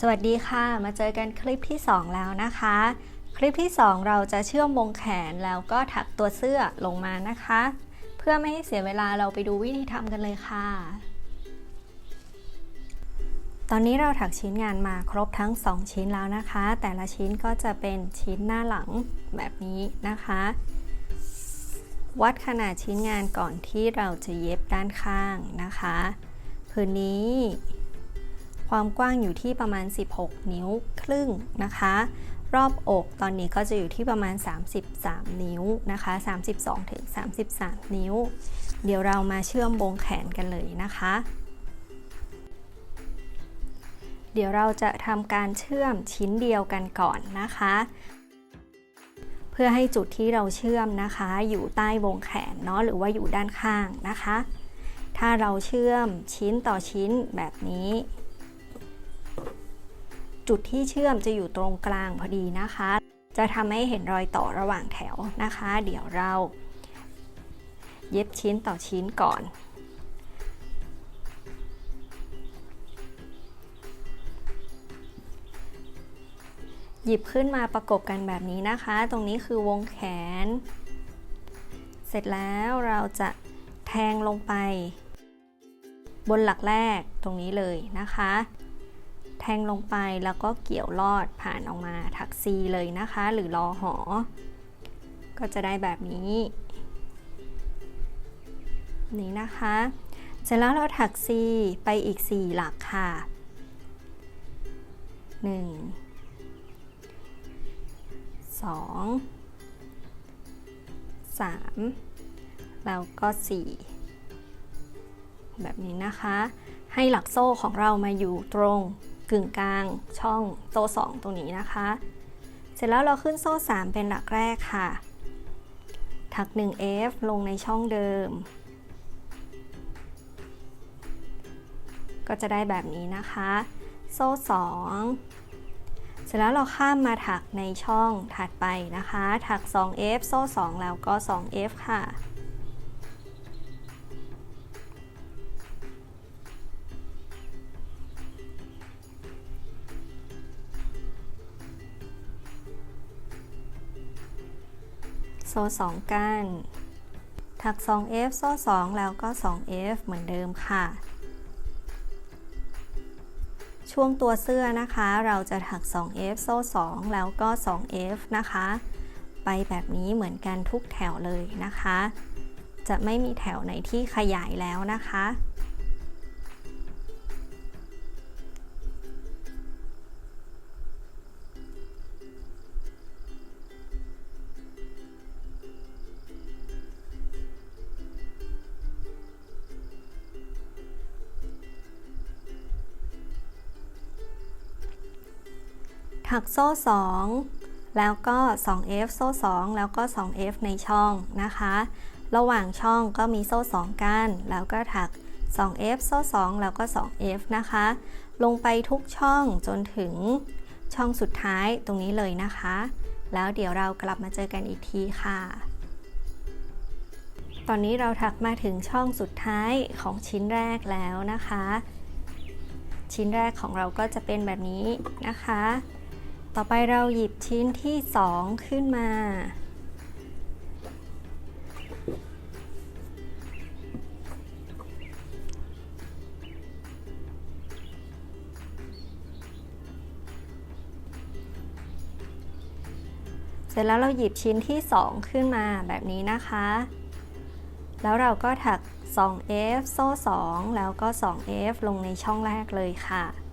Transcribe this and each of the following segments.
สวัสดีค่ะ มาเจอกันคลิปที่ 2 แล้วนะคะ คลิปที่ 2 เราจะเชื่อมวงแขนแล้วก็ถักตัวเสื้อลงมานะคะ เพื่อไม่ให้เสียเวลาเราไปดูวิธีทำกันเลยค่ะ ตอนนี้เราถักชิ้นงานมาครบทั้ง 2 ชิ้นแล้วนะคะ แต่ละชิ้นก็จะเป็นชิ้นหน้าหลังแบบนี้นะคะ วัดขนาดชิ้นงานก่อนที่เราจะเย็บด้านข้างนะคะ พื้นนี้ ความกว้างอยู่ที่ประมาณ 16 นิ้วครึ่งนะคะ รอบอกตอนนี้ก็จะอยู่ที่ประมาณ 33 นิ้วนะคะ 32ถึง33 นิ้ว เดี๋ยวเรามาเชื่อมวงแขนกันเลยนะคะ เดี๋ยวเราจะทำการเชื่อมชิ้นเดียวกันก่อนนะคะ เพื่อให้จุดที่เราเชื่อมนะคะ อยู่ใต้วงแขนเนาะหรือว่าอยู่ด้านข้างนะคะ ถ้าเราเชื่อมชิ้นต่อชิ้นแบบนี้ จุดที่เชื่อมจะอยู่ตรงกลางพอดีนะคะ จะทำให้เห็นรอยต่อระหว่างแถวนะคะ เดี๋ยวเรา เย็บชิ้นต่อชิ้นก่อนหยิบขึ้นมาประกบกันแบบนี้นะคะ ตรงนี้คือวงแขน เสร็จแล้วเราจะแทงลงไป บนหลักแรกตรงนี้เลยนะคะ แทงลงไปแล้วก็เกี่ยวลอดผ่านออกมาถักซีเลยนะคะ หรือรอหอ ก็จะได้แบบนี้ นี่นะคะ เสร็จแล้วเราถักซีไปอีก 4 หลักค่ะ 1 2 3 แล้วก็ 4 แบบนี้นะคะ ให้หลักโซ่ของเรามาอยู่ตรง กึ่งกลาง ช่องโซ่2ตรงนี้นะคะ เสร็จแล้วเราขึ้นโซ่ 3 เป็นหลักแรกค่ะ ถัก 1F ลงในช่องเดิม ก็จะได้แบบนี้นะคะ โซ่ 2 เสร็จแล้วเราข้ามมาถักในช่องถัดไปนะคะ ถัก 2F โซ่ 2 แล้วก็ 2F ค่ะ โซ่2กันถัก 2F โซ่ 2 แล้วก็ 2F เหมือนเดิมค่ะ ช่วงตัวเสื้อนะคะ เราจะถัก 2F โซ่ 2 แล้วก็ 2F นะคะ ไปแบบนี้เหมือนกันทุกแถวเลยนะคะ จะไม่มีแถวไหนที่ขยายแล้วนะคะ ถักโซ่ 2 แล้วก็ 2F โซ่ 2 แล้วก็ 2F ในช่องนะคะ ระหว่างช่องก็มีโซ่ 2ก้นแล้วก็ถัก 2F โซ่ 2 แล้วก็ 2F นะคะ ลงไปทุกช่องจนถึงช่องสุดท้ายตรงนี้เลยนะคะ แล้วเดี๋ยวเรากลับมาเจอกันอีกทีค่ะ ตอนนี้เราถักมาถึงช่องสุดท้ายของชิ้นแรกแล้วนะคะ ชิ้นแรกของเราก็จะเป็นแบบนี้นะคะ ต่อไปเราหยิบชิ้นที่ 2 ขึ้นมา เสร็จแล้วเราหยิบชิ้นที่ 2 ขึ้นมาแบบนี้นะคะ แล้วเราก็ถัก 2F โซ่ 2 แล้วก็ 2F ลงในช่องแรกเลยค่ะ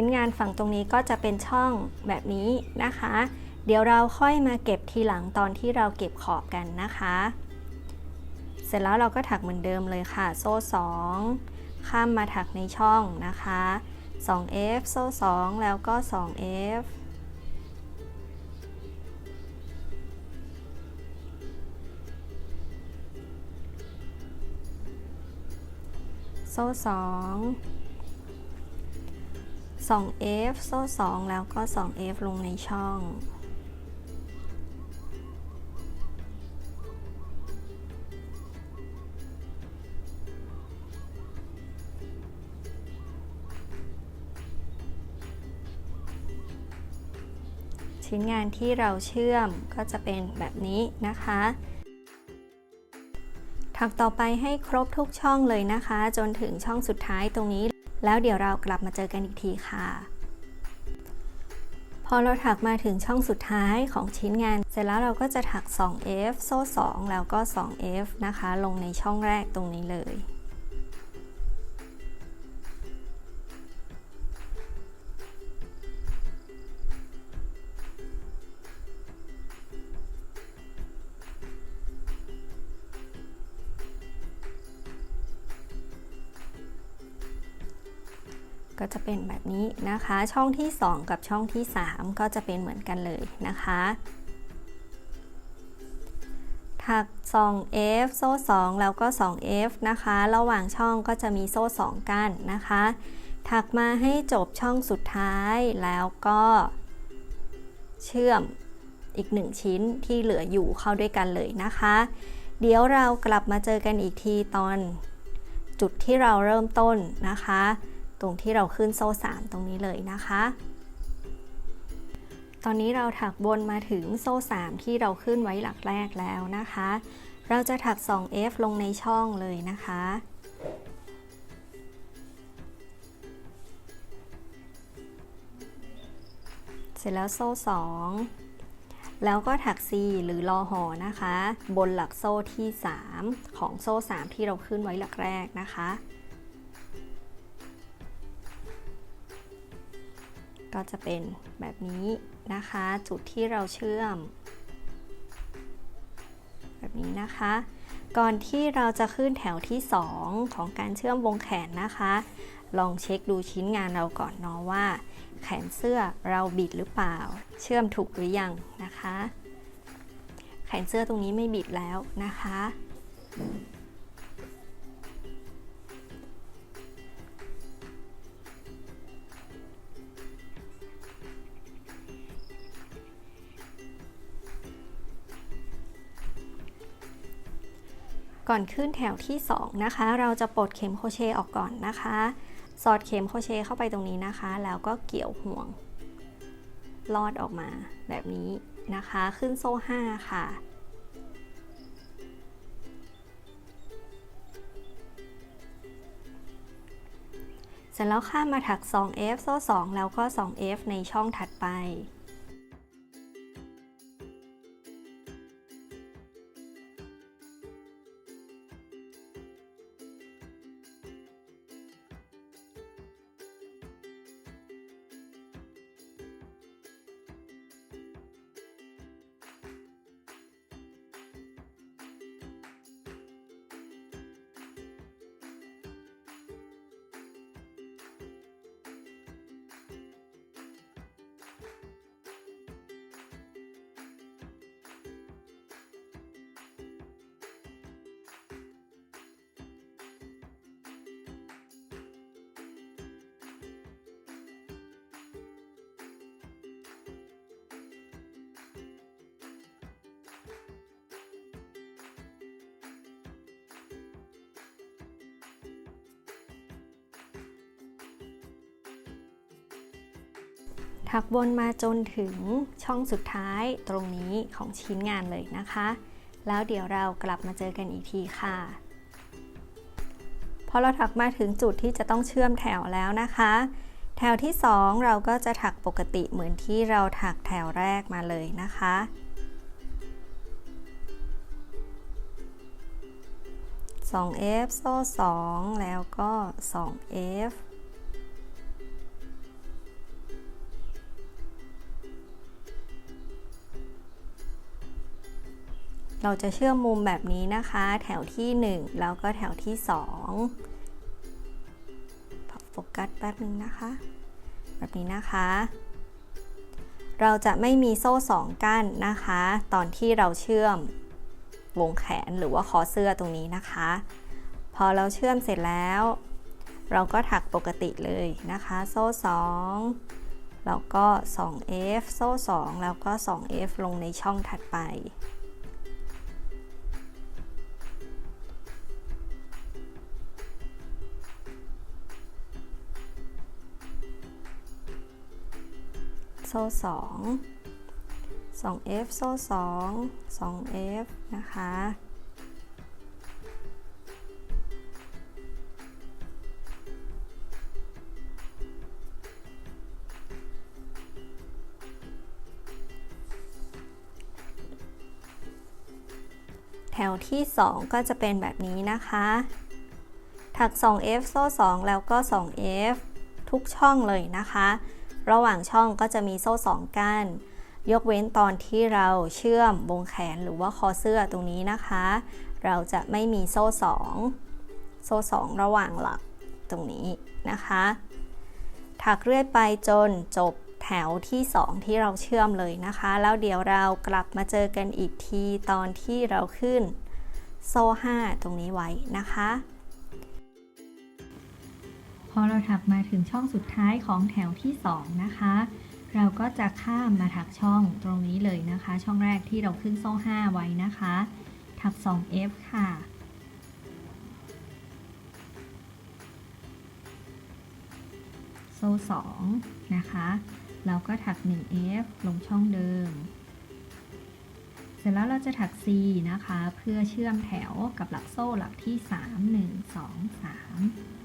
ชิ้นงานฝั่งตรงนี้ก็จะเป็นช่องแบบนี้นะคะ เดี๋ยวเราค่อยมาเก็บทีหลังตอนที่เราเก็บขอบกันนะคะ เสร็จแล้วเราก็ถักเหมือนเดิมเลยค่ะ โซ่ 2 ข้ามมาถักในช่องนะคะ 2F โซ่ 2 แล้วก็ 2F โซ่ 2 2F โซ่ 2 แล้วก็ 2F ลงในช่อง ชิ้นงานที่เราเชื่อมก็จะเป็นแบบนี้นะคะถักต่อไปให้ครบทุกช่องเลยนะคะ จนถึงช่องสุดท้ายตรงนี้ แล้วเดี๋ยวเรากลับมาเจอกันอีกทีค่ะ พอเราถักมาถึงช่องสุดท้ายของชิ้นงาน เสร็จแล้วเราก็จะถัก 2F โซ่ 2 แล้วก็ 2F นะคะ ลงในช่องแรกตรงนี้เลย ช่องที่ 2 กับช่องที่ 3 ก็จะเป็นเหมือนกันเลยนะคะถัก 2F โซ่ 2 แล้วก็ 2F นะคะ ระหว่างช่องก็จะมีโซ่ 2 กั้นนะคะ ถักมาให้จบช่องสุดท้ายแล้วก็เชื่อมอีก 1 ชิ้นที่เหลืออยู่เข้าด้วยกันเลยนะคะ เดี๋ยวเรากลับมาเจอกันอีกทีตอนจุดที่เราเริ่มต้นนะคะ ตรงที่เราขึ้นโซ่ 3 ตรงนี้เลยนะคะ ตอนนี้เราถักบนมาถึงโซ่ 3 ที่เราขึ้นไว้หลักแรกแล้วนะคะ เราจะถัก 2F ลงในช่องเลยนะคะเสร็จแล้วโซ่ 2 แล้วก็ถัก C หรือรอหอนะคะ บนหลักโซ่ที่ 3 ของโซ่ 3 ที่เราขึ้นไว้หลักแรกนะคะ ก็จะเป็นแบบนี้นะคะ จุดที่เราเชื่อม แบบนี้นะคะ ก่อนที่เราจะขึ้นแถวที่ 2 ของการเชื่อมวงแขนนะคะ ลองเช็คดูชิ้นงานเราก่อนเนาะว่า แขนเสื้อเราบิดหรือเปล่า เชื่อมถูกหรือยังนะคะ แขนเสื้อตรงนี้ไม่บิดแล้วนะคะ ก่อนขึ้นแถวที่ 2 นะคะ เราจะปลดเข็มโครเชต์ออกก่อนนะคะ สอดเข็มโครเชต์เข้าไปตรงนี้นะคะ แล้วก็เกี่ยวห่วง ลอดออกมาแบบนี้นะคะ ขึ้นโซ่ 5 ค่ะ เสร็จแล้วข้ามมาถัก 2F โซ่ 2 แล้วก็ 2F ในช่องถัดไป ถักวนมาจนถึงช่องสุดท้ายตรงนี้ของชิ้นงานเลยนะคะ แล้วเดี๋ยวเรากลับมาเจอกันอีกทีค่ะพอเราถักมาถึงจุดที่จะต้องเชื่อมแถวแล้วนะคะ แถวที่ 2 เราก็จะถักปกติเหมือนที่เราถักแถวแรกมาเลยนะคะ 2F โซ่2แล้วก็ 2F เราจะเชื่อมมุมแบบนี้นะคะ แถวที่ 1 แล้วก็แถวที่2โฟกัสแป๊บนึงนะคะ แบบนี้นะคะ เราจะไม่มีโซ่2กั้นนะคะ ตอนที่เราเชื่อมวงแขนหรือว่าคอเสื้อตรงนี้นะคะ พอเราเชื่อมเสร็จแล้ว เราก็ถักปกติเลยนะคะ โซ่2แล้วก็ 2F โซ่ 2 แล้วก็ 2F ลงในช่องถัดไป โซ่2 2F โซ่2 2F นะคะ แถวที่ 2 ก็จะเป็นแบบนี้นะคะ ถัก 2F โซ่2แล้วก็ 2F ทุกช่องเลยนะคะ ระหว่างช่องก็จะมีโซ่2ก้านยกเว้นตอนที่เราเชื่อมวงแขนหรือว่าคอเสื้อตรงนี้นะคะ เราจะไม่มีโซ่2โซ่2ระหว่างหลักตรงนี้นะคะถักเรื่อยไปจนจบแถวที่ 2 ที่เราเชื่อมเลยนะคะ แล้วเดี๋ยวเรากลับมาเจอกันอีกทีตอนที่เราขึ้นโซ่5ตรงนี้ไว้นะคะ อเราถักมาถึงช่องสุดท้ายของแถวที่ 2 นะคะ เราก็จะข้ามมาถักช่องตรงนี้เลยนะคะ ช่องแรกที่เราขึ้นโซ่ 5 ไว้นะคะ ถัก 2F ค่ะ โซ่ 2 นะคะ เราก็ถัก 1F ลงช่องเดิม เสร็จแล้วเราจะถัก C นะคะ เพื่อเชื่อมแถวกับหลักโซ่หลักที่ 3 1 2 3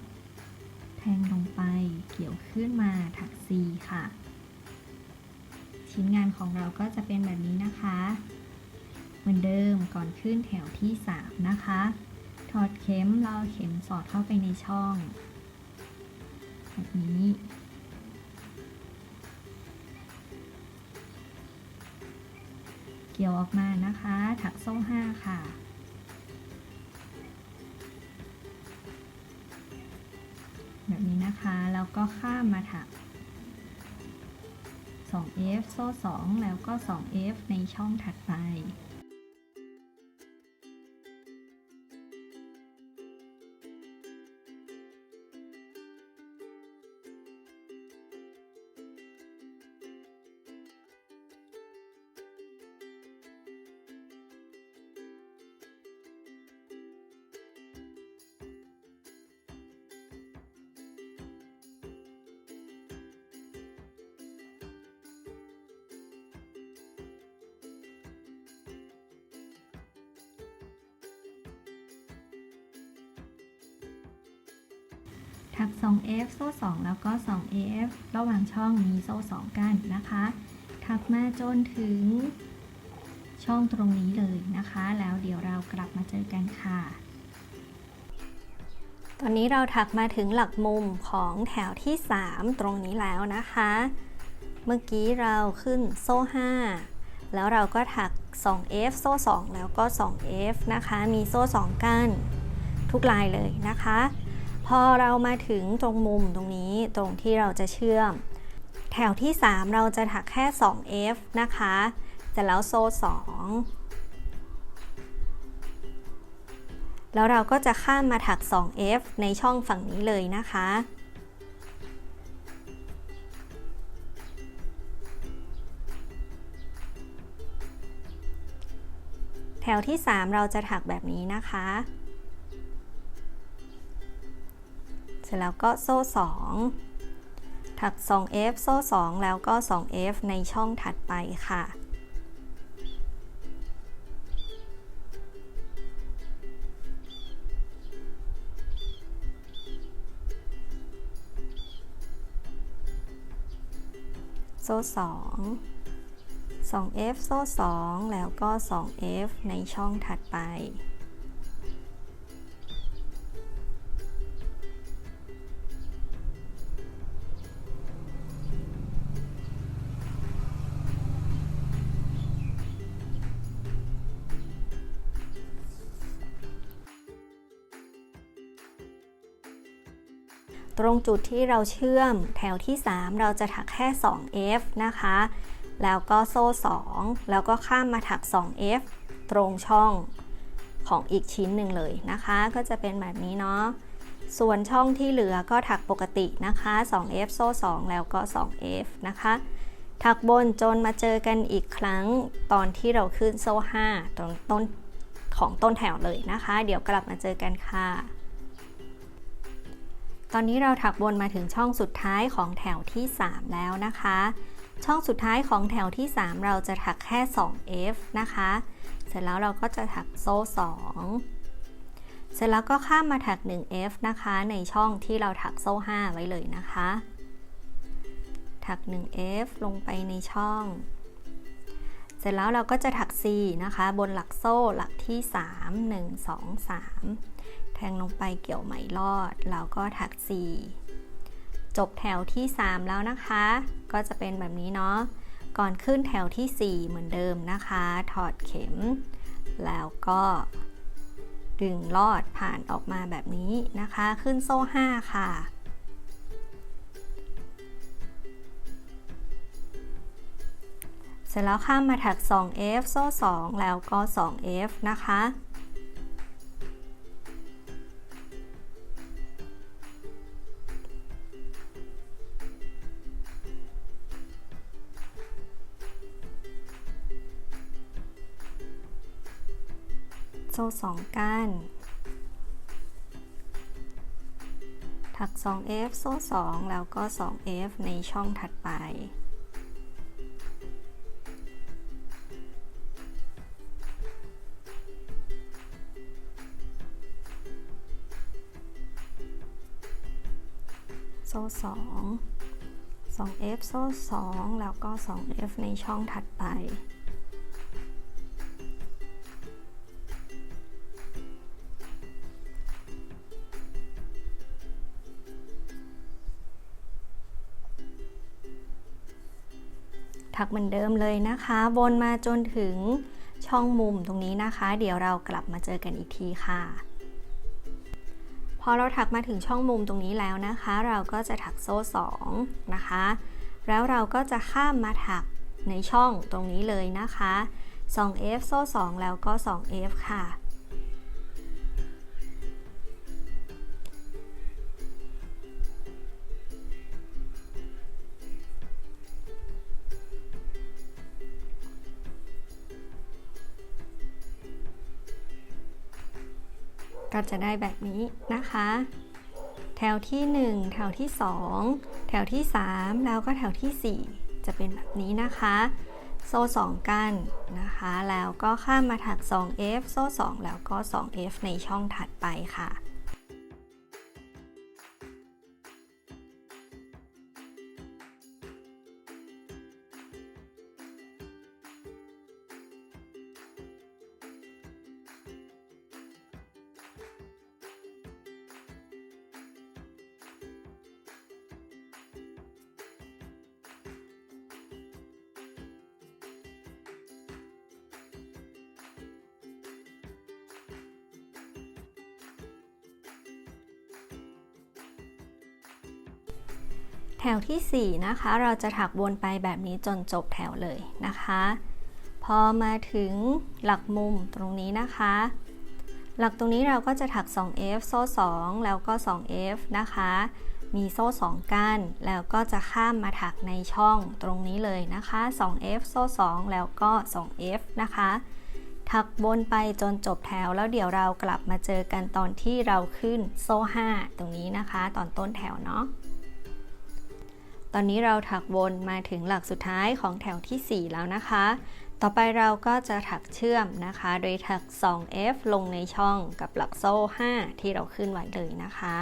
แทงลงไปเกี่ยวขึ้นมาถัก C ค่ะ ชิ้นงานของเราก็จะเป็นแบบนี้นะคะ เหมือนเดิมก่อนขึ้นแถวที่ 3 นะคะ ถอดเข็มเราเอาเข็มสอดเข้าไปในช่อง แบบนี้เกี่ยวออกมานะคะ ถักโซ่ 5 ค่ะ แบบนี้นะคะแล้วก็ข้ามมาถัก 2F โซ่ 2 แล้วก็ 2F ในช่องถัดไป ถัก 2F โซ่ 2 แล้วก็ 2AF ระหว่างช่องมีโซ่ 2 กันนะคะ ถักมาจนถึงช่องตรงนี้เลยนะคะ แล้วเดี๋ยวเรากลับมาเจอกันค่ะ ตอนนี้เราถักมาถึงหลักมุมของแถวที่ 3 ตรงนี้แล้วนะคะ เมื่อกี้เราขึ้นโซ่ 5 แล้วเราก็ถัก 2F โซ่ 2 แล้วก็ 2F นะคะ มีโซ่ 2ก้นทุกลายเลยนะคะ พอเรามาถึงตรงมุมตรงนี้ตรงที่เราจะเชื่อม แถวที่ 3 เราจะถักแค่ 2F นะคะเสร็จแล้วโซ่ 2 แล้วเราก็จะข้ามมาถัก 2F ในช่องฝั่งนี้เลยนะคะแถวที่ 3 เราจะถักแบบนี้นะคะ ร็จแล้วก็โซ่ 2 ถัก 2F โซ่ 2 แล้วก็ 2F ในช่องถัดไปค่ะ โซ่ 2 2F โซ่ 2 แล้วก็ 2F ในช่องถัดไป รงจุดที่เราเชื่อมแถวที่ 3 เราจะถักแค่ 2F นะคะ แล้วก็โซ่ 2 แล้วก็ข้ามมาถัก 2F ตรงช่องของอีกชิ้นหนึ่งเลยนะคะ ก็จะเป็นแบบนี้เนาะส่วนช่องที่เหลือก็ถักปกตินะคะ 2F โซ่ 2 แล้วก็ 2F นะคะ ถักบนจนมาเจอกันอีกครั้งตอนที่เราขึ้นโซ่ 5 ตรงต้นของต้นแถวเลยนะคะ เดี๋ยวกลับมาเจอกันค่ะ ตอนนี้เราถักบนมาถึงช่องสุดท้ายของแถวที่ 3 แล้วนะคะ ช่องสุดท้ายของแถวที่ 3 เราจะถักแค่ 2F นะคะ เสร็จแล้วเราก็จะถักโซ่ 2 เสร็จแล้วก็ข้ามมาถัก 1F นะคะ ในช่องที่เราถักโซ่ 5 ไว้เลยนะคะ ถัก 1F ลงไปในช่อง เสร็จแล้วเราก็จะถัก C นะคะ บนหลักโซ่หลักที่ 3 1 2 3 แทงลงไปเกี่ยวไหมลอด แล้วก็ถัก C จบแถวที่ 3 แล้วนะคะ ก็จะเป็นแบบนี้เนาะ ก่อนขึ้นแถวที่ 4 เหมือนเดิมนะคะ ถอดเข็ม แล้วก็ดึงลอดผ่านออกมาแบบนี้นะคะ ขึ้นโซ่ 5 ค่ะเสร็จแล้วข้ามมาถัก 2F โซ่ 2 แล้วก็ 2F นะคะ โซ่2ก้าน ถัก 2F โซ่ 2 แล้วก็ 2F ในช่องถัดไป โซ่2 2F โซ่ 2 แล้วก็ 2F ในช่องถัดไป เหมือนเดิมเลยนะคะวนมาจนถึงช่องมุมตรงนี้นะคะ เดี๋ยวเรากลับมาเจอกันอีกทีค่ะ พอเราถักมาถึงช่องมุมตรงนี้แล้วนะคะ เราก็จะถักโซ่2นะคะ แล้วเราก็จะข้ามมาถักในช่องตรงนี้เลยนะคะ 2F โซ่2แล้วก็ 2F ค่ะ ก็จะได้แบบนี้นะคะ แถวที่ 1 แถวที่ 2 แถวที่ 3 แล้วก็แถวที่ 4 จะเป็นแบบนี้นะคะ โซ่ 2 กันนะคะ แล้วก็ข้ามมาถัก 2F โซ่ 2 แล้วก็ 2F ในช่องถัดไปค่ะ ที่ 4 นะคะ เราจะถักวนไปแบบนี้จนจบแถวเลยนะคะ พอมาถึงหลักมุมตรงนี้นะคะ หลักตรงนี้เราก็จะถัก 2F โซ่ 2 แล้วก็ 2F นะคะ มีโซ่ 2ก้านแล้วก็จะข้ามมาถักในช่องตรงนี้เลยนะคะ 2F โซ่ 2 แล้วก็ 2F นะคะ ถักวนไปจนจบแถวแล้วเดี๋ยวเรากลับมาเจอกันตอนที่เราขึ้นโซ่ 5 ตรงนี้นะคะ ตอนต้นแถวเนาะ ตอนนี้เราถักวนมาถึงหลักสุดท้ายของแถวที่ 4 แล้วนะคะ ต่อไปเราก็จะถักเชื่อมนะคะ โดยถัก 2F ลงในช่องกับหลักโซ่ 5 ที่เราขึ้นไว้เลยนะคะ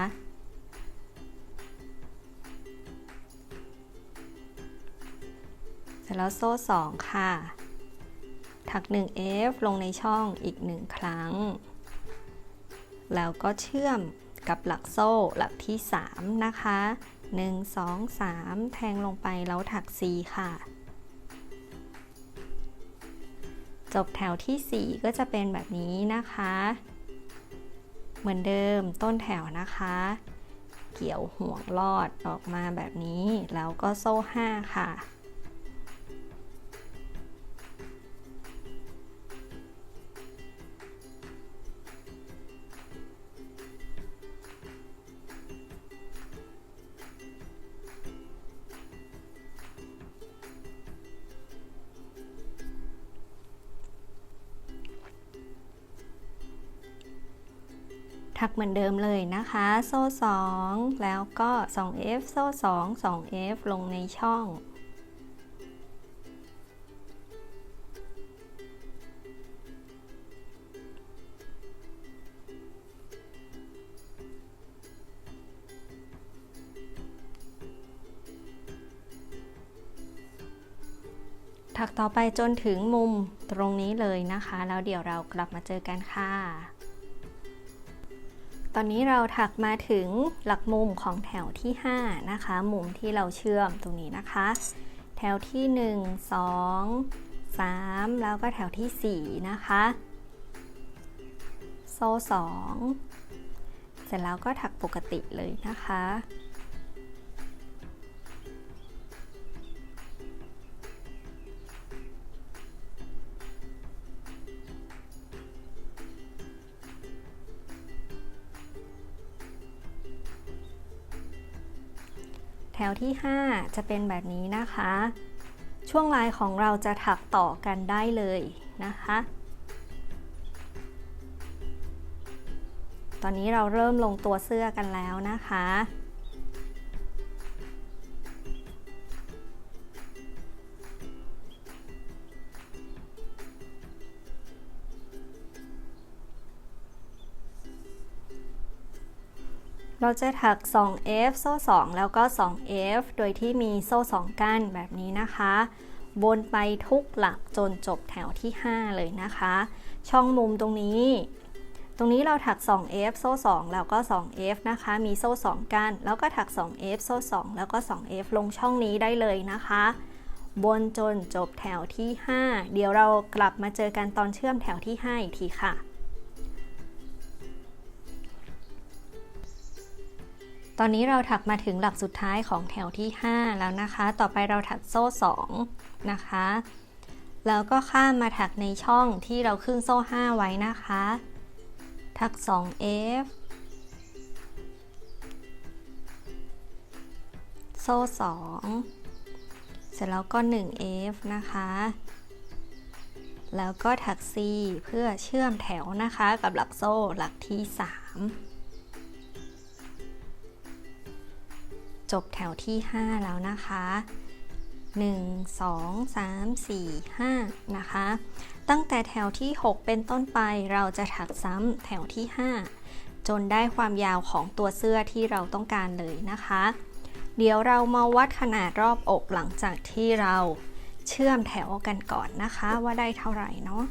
เสร็จแล้วโซ่ 2 ค่ะ ถัก 1F ลงในช่องอีก 1 ครั้ง แล้วก็เชื่อมกับหลักโซ่หลักที่ 3 นะคะ 1 2 3 แทงลงไปแล้วถัก 4 ค่ะ จบแถวที่ 4 ก็จะเป็นแบบนี้นะคะ เหมือนเดิมต้นแถวนะคะ เกี่ยวห่วงลอดออกมาแบบนี้ แล้วก็โซ่ 5 ค่ะ มือนเดิมเลยนะคะ โซ่ 2 แล้วก็ 2F โซ่ 2 2F ลงในช่อง ถักต่อไปจนถึงมุมตรงนี้เลยนะคะ แล้วเดี๋ยวเรากลับมาเจอกันค่ะ ตอนนี้เราถักมาถึงหลักมุมของแถวที่ 5 นะคะ มุมที่เราเชื่อมตรงนี้นะคะ แถวที่ 1 2 3 แล้วก็แถวที่ 4 นะคะ โซ่2เสร็จแล้วก็ถักปกติเลยนะคะ ถวที่ 5 จะเป็นแบบนี้นะคะ ช่วงลายของเราจะถักต่อกันได้เลยนะคะ ตอนนี้เราเริ่มลงตัวเสื้อกันแล้วนะคะ เราจะถัก 2F โซ่ 2 แล้วก็ 2F โดยที่มีโซ่ 2 ก้านแบบนี้นะคะวนไปทุกหลักจนจบแถวที่ 5 เลยนะคะ ช่องมุมตรงนี้ ตรงนี้เราถัก 2F โซ่ 2 แล้วก็ 2F นะคะ มีโซ่ 2ก้านแล้วก็ถัก 2F โซ่ 2 แล้วก็ 2F ลงช่องนี้ได้เลยนะคะบนจนจบแถวที่ 5 เดี๋ยวเรากลับมาเจอกันตอนเชื่อมแถวที่ 5 อีกทีค่ะ ตอนนี้เราถักมาถึงหลักสุดท้ายของแถวที่ 5 แล้วนะคะ ต่อไปเราถักโซ่ 2 นะคะ แล้วก็ข้ามมาถักในช่องที่เราครึ่งโซ่ 5 ไว้นะคะ ถัก 2F โซ่ 2 เสร็จแล้วก็ 1F นะคะ แล้วก็ถัก C เพื่อเชื่อมแถวนะคะกับหลักโซ่หลักที่ 3 จบแถวที่ 5 แล้วนะคะ 1 2 3 4 5 นะคะ ตั้งแต่แถวที่ 6 เป็นต้นไปเราจะถักซ้ำแถวที่ 5 จนได้ความยาวของตัวเสื้อที่เราต้องการเลยนะคะ เดี๋ยวเรามาวัดขนาดรอบอกหลังจากที่เราเชื่อมแถวกันก่อนนะคะว่าได้เท่าไหร่เนาะ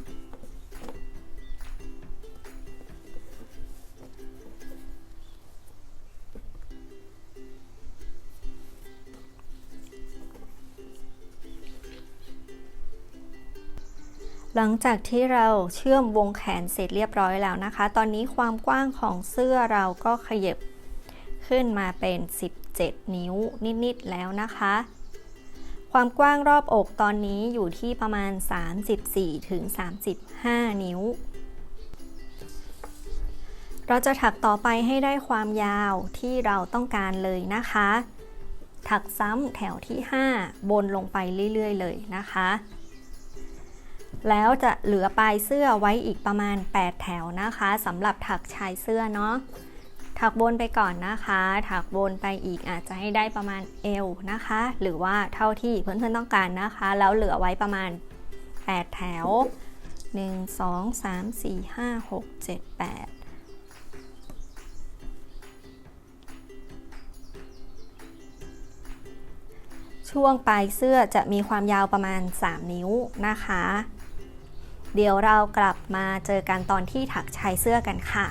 หลังจากที่เราเชื่อมวงแขนเสร็จเรียบร้อยแล้วนะคะ ตอนนี้ความกว้างของเสื้อเราก็ขยับขึ้นมาเป็น 17 นิ้วนิดๆแล้วนะคะ ความกว้างรอบอกตอนนี้อยู่ที่ประมาณ 34ถึง35 นิ้ว เราจะถักต่อไปให้ได้ความยาวที่เราต้องการเลยนะคะ ถักซ้ำแถวที่ 5 บนลงไปเรื่อย ๆ เลยนะคะ แล้วจะเหลือปลายเสื้อไว้อีกประมาณ 8 แถวนะคะสำหรับถักชายเสื้อเนาะถักบนไปก่อนนะคะ ถักบนไปอีกอาจจะให้ได้ประมาณเอวนะคะ หรือว่าเท่าที่เพื่อนๆต้องการนะคะ แล้วเหลือไว้ประมาณ 8 แถว 1 2 3 4 5 6 7 8ช่วงปลายเสื้อจะมีความยาวประมาณ 3 นิ้วนะคะ เดี๋ยวเรากลับมาเจอกันตอนที่ถักชายเสื้อกันค่ะ